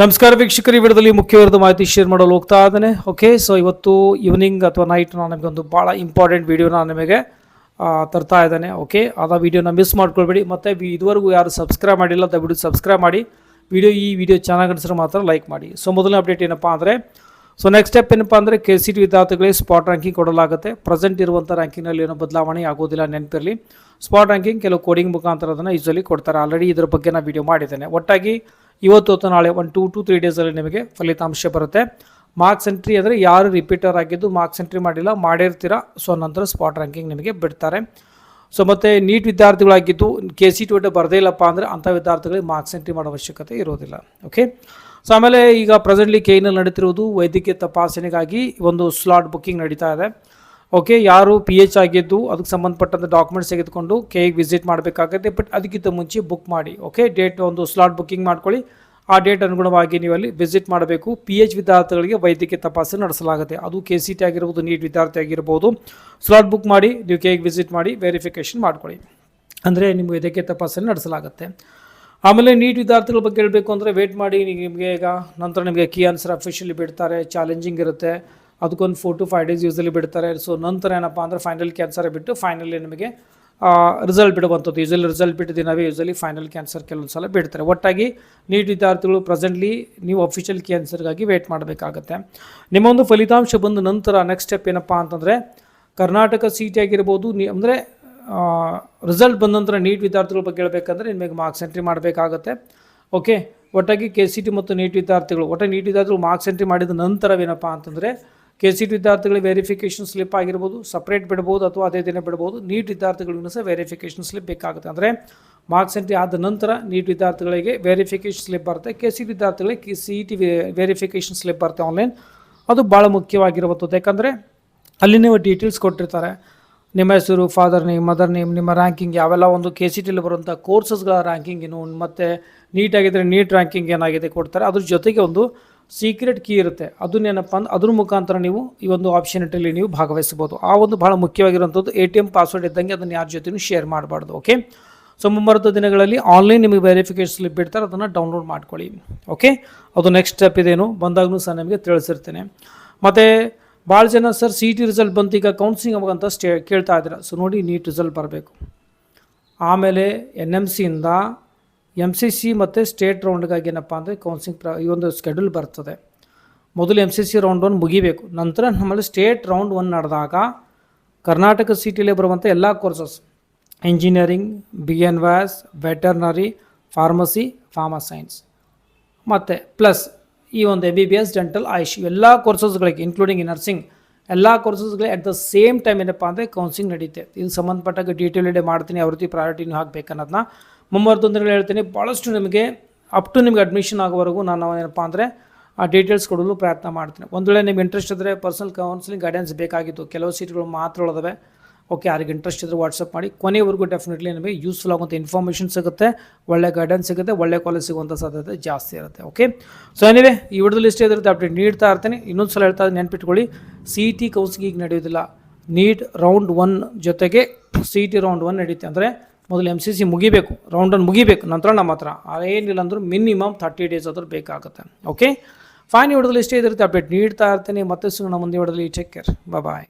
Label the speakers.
Speaker 1: ನಮಸ್ಕಾರ ವೀಕ್ಷಕರು, ಈ ಮುಖ್ಯವಾದ ಮಾಹಿತಿ ಶೇರ್ ಮಾಡಲು ಹೋಗ್ತಾ ಇದ್ದಾನೆ. ಓಕೆ ಸೊ ಇವತ್ತು ಈವ್ನಿಂಗ್ ಅಥವಾ ನೈಟ್ ನಾನು ನಿಮಗೆ ಒಂದು ಭಾಳ ಇಂಪಾರ್ಟೆಂಟ್ ವೀಡಿಯೋನ ನಿಮಗೆ ತರ್ತಾ ಇದ್ದಾನೆ. ಓಕೆ ಅದ ವೀಡಿಯೋನ ಮಿಸ್ ಮಾಡ್ಕೊಳ್ಬೇಡಿ. ಮತ್ತು ಇದುವರೆಗೂ ಯಾರು ಸಬ್ಸ್ಕ್ರೈಬ್ ಮಾಡಿಲ್ಲ, ದಯವಿಟ್ಟು ಸಬ್ಸ್ಕ್ರೈಬ್ ಮಾಡಿ. ವಿಡಿಯೋ ಈ ವಿಡಿಯೋ ಚೆನ್ನಾಗಿ ಅನಿಸಿದ್ರೆ ಮಾತ್ರ ಲೈಕ್ ಮಾಡಿ. ಸೊ ಮೊದಲನೇ ಅಪ್ಡೇಟ್ ಏನಪ್ಪ ಅಂದರೆ ಸೊ ನೆಕ್ಸ್ಟ್ ಸ್ಟೆಪ್ ಏನಪ್ಪ ಅಂದರೆ ಕೆ ಸಿ ಟಿ ವಿದ್ಯಾರ್ಥಿಗಳಿಗೆ ಸ್ಪಾಟ್ ರ್ಯಾಂಕಿಂಗ್ ಕೊಡಲಾಗುತ್ತೆ. ಪ್ರೆಸೆಂಟ್ ಇರುವಂಥ ರ್ಯಾಂಕಿಂಗ್ನಲ್ಲಿ ಏನೋ ಬದಲಾವಣೆ ಆಗೋದಿಲ್ಲ ನೆನಪಿರಲಿ. ಸ್ಪಾಟ್ ರ್ಯಾಂಕಿಂಗ್ ಕೆಲವು ಕೋಡಿಂಗ್ ಮುಖಾಂತರ ಅದನ್ನು ಯೂಸಲಿ ಕೊಡ್ತಾರೆ. ಆಲ್ರೆಡಿ ಇದ್ರ ಬಗ್ಗೆ ನಾನು ವಿಡಿಯೋ ಮಾಡಿದ್ದೇನೆ. ಒಟ್ಟಾಗಿ ಇವತ್ತು ಅಥವಾ ನಾಳೆ ಒನ್ ಟೂ ಟು ತ್ರೀ ಡೇಸಲ್ಲಿ ನಿಮಗೆ ಫಲಿತಾಂಶ ಬರುತ್ತೆ. ಮಾರ್ಕ್ಸ್ ಎಂಟ್ರಿ ಅಂದರೆ ಯಾರು ರಿಪೀಟರ್ ಆಗಿದ್ದು ಮಾರ್ಕ್ಸ್ ಎಂಟ್ರಿ ಮಾಡಿಲ್ಲ, ಮಾಡಿರ್ತೀರ? ಸೊ ನಂತರ ಸ್ಪಾಟ್ ರ್ಯಾಂಕಿಂಗ್ ನಿಮಗೆ ಬಿಡ್ತಾರೆ. ಸೊ ಮತ್ತು ನೀಟ್ ವಿದ್ಯಾರ್ಥಿಗಳಾಗಿದ್ದು ಕೆ ಸಿ ಟಿ ಒಟ್ಟು ಬರದೇ ಇಲ್ಲಪ್ಪ ಅಂದರೆ ಅಂಥ ವಿದ್ಯಾರ್ಥಿಗಳಿಗೆ ಮಾರ್ಕ್ಸ್ ಎಂಟ್ರಿ ಮಾಡೋ ಅವಶ್ಯಕತೆ ಇರೋದಿಲ್ಲ. ಓಕೆ ಸೊ ಆಮೇಲೆ ಈಗ ಪ್ರೆಸೆಂಟ್ಲಿ ಕೆ ಕೇನಲ್ಲಿ ನಡೀತಿರುವುದು ವೈದ್ಯಕೀಯ ತಪಾಸಣೆಗಾಗಿ ಒಂದು ಸ್ಲಾಟ್ ಬುಕ್ಕಿಂಗ್ ನಡೀತಾ ಇದೆ. ಓಕೆ ಯಾರು ಪಿ ಎಚ್ ಆಗಿದ್ದು, ಅದಕ್ಕೆ ಸಂಬಂಧಪಟ್ಟಂಥ ಡಾಕ್ಯುಮೆಂಟ್ಸ್ ತೆಗೆದುಕೊಂಡು ಕೆಗೆ ವಿಸಿಟ್ ಮಾಡಬೇಕಾಗುತ್ತೆ ಬಟ್ ಅದಕ್ಕಿಂತ ಮುಂಚೆ ಬುಕ್ ಮಾಡಿ ಓಕೆ ಡೇಟ್ ಒಂದು ಸ್ಲಾಟ್ ಬುಕ್ಕಿಂಗ್ ಮಾಡ್ಕೊಳ್ಳಿ. ಆ ಡೇಟ್ ಅನುಗುಣವಾಗಿ ನೀವು ಅಲ್ಲಿ ವಿಸಿಟ್ ಮಾಡಬೇಕು. ಪಿ ಎಚ್ ವಿದ್ಯಾರ್ಥಿಗಳಿಗೆ ವೈದ್ಯಕೀಯ ತಪಾಸಣೆ ನಡೆಸಲಾಗುತ್ತೆ. ಅದು ಕೆ ಸಿ ಟಿ ಆಗಿರ್ಬೋದು, ನೀಟ್ ವಿದ್ಯಾರ್ಥಿ ಆಗಿರ್ಬೋದು. ಸ್ಲಾಟ್ ಬುಕ್ ಮಾಡಿ, ನೀವು ಕೆಗೆ ವಿಸಿಟ್ ಮಾಡಿ ವೆರಿಫಿಕೇಷನ್ ಮಾಡ್ಕೊಳ್ಳಿ. ಅಂದರೆ ನಿಮಗೆ ವೈದ್ಯಕೀಯ ತಪಾಸಣೆ ನಡೆಸಲಾಗುತ್ತೆ. ಆಮೇಲೆ ನೀಟ್ ವಿದ್ಯಾರ್ಥಿಗಳ ಬಗ್ಗೆ ಹೇಳಬೇಕು ಅಂದರೆ ವೇಟ್ ಮಾಡಿ, ನಿಮಗೆ ಈಗ ನಂತರ ನಿಮಗೆ ಕೀ ಆನ್ಸರ್ ಅಫಿಷಿಯಲಿ ಬಿಡ್ತಾರೆ ಚಾಲೆಂಜಿಂಗ್ ಇರುತ್ತೆ. ಅದಕ್ಕೊಂದು four to five days usually ಬಿಡ್ತಾರೆ. ಸೊ ನಂತರ ಏನಪ್ಪ ಅಂದರೆ ಫೈನಲ್ ಕ್ಯಾನ್ಸರ್ ಬಿಟ್ಟು ಫೈನಲಿ ನಿಮಗೆ ರಿಸಲ್ಟ್ ಬಿಡುವಂಥದ್ದು. ಯೂಸಲಿ ರಿಸಲ್ಟ್ ಬಿಟ್ಟು ದಿನವೇ ಯೂಸಲಿ ಫೈನಲ್ ಕ್ಯಾನ್ಸರ್ ಕೆಲವೊಂದು ಸಲ ಬಿಡ್ತಾರೆ. ಒಟ್ಟಾಗಿ ನೀಟ್ ವಿದ್ಯಾರ್ಥಿಗಳು ಪ್ರೆಸೆಂಟ್ಲಿ ನೀವು ಅಫಿಷಿಯಲ್ ಕ್ಯಾನ್ಸರ್ಗಾಗಿ ವೇಟ್ ಮಾಡಬೇಕಾಗತ್ತೆ. ನಿಮ್ಮೊಂದು ಫಲಿತಾಂಶ ಬಂದ ನಂತರ ನೆಕ್ಸ್ಟ್ ಸ್ಟೆಪ್ ಏನಪ್ಪ ಅಂತಂದರೆ, ಕರ್ನಾಟಕ ಸಿ ಟಿ ಆಗಿರ್ಬೋದು, ನೀ, ಅಂದರೆ ರಿಸಲ್ಟ್ ಬಂದ ನಂತರ ನೀಟ್ ವಿದ್ಯಾರ್ಥಿಗಳ ಬಗ್ಗೆ ಹೇಳಬೇಕಂದ್ರೆ ನಿಮಗೆ ಮಾರ್ಕ್ಸ್ ಎಂಟ್ರಿ ಮಾಡಬೇಕಾಗತ್ತೆ. ಓಕೆ ಒಟ್ಟಾಗಿ ಕೆ ಸಿ ಟಿ ಮತ್ತು ನೀಟ್ ವಿದ್ಯಾರ್ಥಿಗಳು, ಒಟ್ಟಾಗಿ ನೀಟ್ ವಿದ್ಯಾರ್ಥಿಗಳು ಮಾರ್ಕ್ಸ್ ಎಂಟ್ರಿ ಮಾಡಿದ ನಂತರವೇನಪ್ಪ ಅಂತಂದರೆ ಕೆ ಸಿ ಟಿ ವಿದ್ಯಾರ್ಥಿಗಳಿಗೆ ವೆರಿಫಿಕೇಶನ್ ಸ್ಲಿಪ್ ಆಗಿರ್ಬೋದು ಸಪ್ರೇಟ್ ಬಿಡ್ಬೋದು ಅಥವಾ ಅದೇ ದಿನ ಬಿಡ್ಬೋದು, ನೀಟ್ ವಿದ್ಯಾರ್ಥಿಗಳಿಗೂ ಸಹ ವೆರಿಫಿಕೇಶನ್ ಸ್ಲಿಪ್ ಬೇಕಾಗುತ್ತೆ. ಅಂದರೆ ಮಾರ್ಕ್ಸ್ ಎಂಟ್ರಿ ಆದ ನಂತರ ನೀಟ್ ವಿದ್ಯಾರ್ಥಿಗಳಿಗೆ ವೆರಿಫಿಕೇಶನ್ ಸ್ಲಿಪ್ ಬರುತ್ತೆ. ಕೆ ಸಿ ವಿದ್ಯಾರ್ಥಿಗಳಿಗೆ K C T verification slip ಬರುತ್ತೆ ಆನ್ಲೈನ್ ಅದು ಭಾಳ ಮುಖ್ಯವಾಗಿರುವಂಥದ್ದು. ಯಾಕಂದರೆ ಅಲ್ಲಿ ನೀವು ಡೀಟೇಲ್ಸ್ ಕೊಟ್ಟಿರ್ತಾರೆ. ನಿಮ್ಮ ಹೆಸರು ಫಾದರ್ ನೇಮ್ ಮದರ್ ನೇಮ್ ನಿಮ್ಮ ರ್ಯಾಂಕಿಂಗ್ ಯಾವೆಲ್ಲ ಒಂದು ಕೆ ಸಿ ಟಿಲಿ ಬರುವಂಥ ಕೋರ್ಸಸ್ಗಳ ರ್ಯಾಂಕಿಂಗ್ ಏನು, ಮತ್ತು ನೀಟಾಗಿದ್ದರೆ ನೀಟ್ ರ್ಯಾಂಕಿಂಗ್ ಏನಾಗಿದೆ ಕೊಡ್ತಾರೆ. ಅದ್ರ ಜೊತೆಗೆ ಒಂದು ಸೀಕ್ರೆಟ್ ಕೀ ಇರುತ್ತೆ. ಅದನ್ನೇನಪ್ಪ ಅಂದ್ರೆ ಅದ್ರ ಮುಖಾಂತರ ನೀವು ಈ ಒಂದು ಆಪ್ಷನಿಟಲ್ಲಿ ನೀವು ಭಾಗವಹಿಸಬಹುದು. ಆ ಒಂದು ಭಾಳ ಮುಖ್ಯವಾಗಿರುವಂಥದ್ದು ಎ ಟಿ ಎಂ ಪಾಸ್ವರ್ಡ್ ಇದ್ದಂಗೆ ಅದನ್ನು ಯಾರ ಜೊತೆನೂ ಶೇರ್ ಮಾಡಬಾರ್ದು ಓಕೆ ಸೊ ಮುಂಬರುವ ದಿನಗಳಲ್ಲಿ ಆನ್ಲೈನ್ ನಿಮಗೆ ವೆರಿಫಿಕೇಶನ್ ಸ್ಲಿಪ್ ಬಿಡ್ತಾರೆ, ಅದನ್ನು ಡೌನ್ಲೋಡ್ ಮಾಡ್ಕೊಳ್ಳಿ ಓಕೆ ಅದು ನೆಕ್ಸ್ಟ್ ಸ್ಟೆಪ್ ಇದೇನು? ಬಂದಾಗೂ ಸಹ ನಿಮಗೆ ತಿಳಿಸಿರ್ತೇನೆ. ಮತ್ತು ಭಾಳ ಜನ ಸರ್ ಸಿ ಟಿ ರಿಸಲ್ಟ್ ಬಂತು ಈಗ ಕೌನ್ಸಿಲಿಂಗ್ ಅವಾಗಂತ ಸ್ಟೇ ಕೇಳ್ತಾ ಇದ್ದೀರ. ಸೊ ನೋಡಿ ನೀಟ್ ರಿಸಲ್ಟ್ ಬರಬೇಕು. ಆಮೇಲೆ ಎನ್ ಎಂ ಸಿಯಿಂದ ಎಂ ಸಿ ಸಿ ಮತ್ತು ಸ್ಟೇಟ್ ರೌಂಡ್ಗಾಗಿ ಏನಪ್ಪ ಅಂದರೆ ಕೌನ್ಸಿಲಿಂಗ್ ಪ್ರ ಈ ಒಂದು ಸ್ಕೆಡ್ಯೂಲ್ ಬರ್ತದೆ. ಮೊದಲು M C C round one ಮುಗಿಬೇಕು. ನಂತರ ನಮ್ಮಲ್ಲಿ ಸ್ಟೇಟ್ ರೌಂಡ್ ಒನ್ ನಡೆದಾಗ ಕರ್ನಾಟಕ ಸಿಟಿಲೇ ಬರುವಂಥ ಎಲ್ಲ courses engineering B N Y S veterinary pharmacy pharma science ಮತ್ತು ಪ್ಲಸ್ ಈ ಒಂದು M B B S dental AYUSH ಎಲ್ಲ ಕೋರ್ಸಸ್ಗಳಿಗೆ ಇನ್ಕ್ಲೂಡಿಂಗ್ ನರ್ಸಿಂಗ್ ಎಲ್ಲ ಕೋರ್ಸಸ್ಗಳಿಗೆ ಅಟ್ ದ ಸೇಮ್ ಟೈಮ್ ಏನಪ್ಪ ಅಂದರೆ ಕೌನ್ಸಿಲಿಂಗ್ ನಡೆಯುತ್ತೆ ಇದಕ್ಕೆ ಸಂಬಂಧಪಟ್ಟಾಗ ಡಿಟೇಲ್ ಡೇ ಮಾಡ್ತೀನಿ, ಯಾವ ರೀತಿ ಪ್ರಯಾರಿಟಿನೂ ಹಾಕಬೇಕನ್ನೋದನ್ನ ಮುಂಬರುವ ತೊಂದರೆಗಳು ಹೇಳ್ತೀನಿ. ಭಾಳಷ್ಟು ನಿಮಗೆ ಅಪ್ ಟು ನಿಮಗೆ ಅಡ್ಮಿಷನ್ ಆಗೋವರೆಗೂ ನಾನು ಏನಪ್ಪ ಅಂದರೆ, ಆ ಡೀಟೇಲ್ಸ್ ಕೊಡಲು ಪ್ರಯತ್ನ ಮಾಡ್ತೀನಿ. ಒಂದು ವೇಳೆ ನಿಮ್ಗೆ ಇಂಟ್ರೆಸ್ಟ್ ಇದ್ದರೆ ಪರ್ಸನಲ್ ಕೌನ್ಸಿಲಿಂಗ್ ಗೈಡೆನ್ಸ್ ಬೇಕಾಗಿತ್ತು. ಕೆಲವು ಸೀಟ್ಗಳು ಮಾತ್ರ ಉಳಿದವೆ. ಓಕೆ ಯಾರಿಗೆ ಇಂಟ್ರೆಸ್ಟ್ ಇದ್ದರೆ ವಾಟ್ಸಪ್ ಮಾಡಿ. ಕೊನೆವರೆಗೂ ಡೆಫಿನೆಟ್ಲಿ ನಿಮಗೆ ಯೂಸ್ಫುಲ್ ಆಗುವಂಥ ಇನ್ಫಾರ್ಮೇಷನ್ ಸಿಗುತ್ತೆ. ಒಳ್ಳೆ ಗೈಡೆನ್ಸ್ ಸಿಗುತ್ತೆ. ಒಳ್ಳೆ ಕಾಲೇಜ್ ಸಿಗುವಂಥ ಸಾಧ್ಯತೆ ಜಾಸ್ತಿ ಇರುತ್ತೆ. ಓಕೆ ಸೊ ಏನಿವೆ ಈ ವಿಡಿಯೋದಲ್ಲಿ ಇಷ್ಟೇ ಇದ್ದರೆ ಅಪ್ಡೇಟ್ ನೀಡ್ತಾ ಇರ್ತೀನಿ. ಇನ್ನೊಂದು ಸಲ ಹೇಳ್ತಾ ನೆನ್ಪಿಟ್ಕೊಳ್ಳಿ. ಸಿ ಟಿ ಕೌನ್ಸಿಲಿಂಗ್ ನಡೆಯೋದಿಲ್ಲ. ನೀಟ್ ರೌಂಡ್ ಒನ್ ಜೊತೆಗೆ ಸಿ ಟಿ ರೌಂಡ್ ಒನ್ ನಡೀತೆ ಅಂದರೆ ಮೊದಲು ಎಂ ಸಿ ಸಿ ಮುಗಿಬೇಕು ರೌಂಡನ್ನು ಮುಗಿಬೇಕು, ನಂತರ ನಮ್ಮ ಹತ್ರ. ಏನಿಲ್ಲ ಅಂದರೂ ಮಿನಿಮಮ್ ಥರ್ಟಿ ಡೇಸ್ ಆದರೂ ಬೇಕಾಗುತ್ತೆ. ಓಕೆ ಫೈನ್ ವಿಡಿಯೋದಲ್ಲಿ ಇಷ್ಟೇ ಇದಿರುತ್ತೆ ಅಪ್ಡೇಟ್ ನೀಡ್ತಾ ಇರ್ತೀನಿ. ಮತ್ತೆ ಸಿಗೋಣ ಮುಂದೆ ಹೊಡೆದಲ್ಲಿ ಟೇಕ್ ಕೇರ್ ಬಾಯ್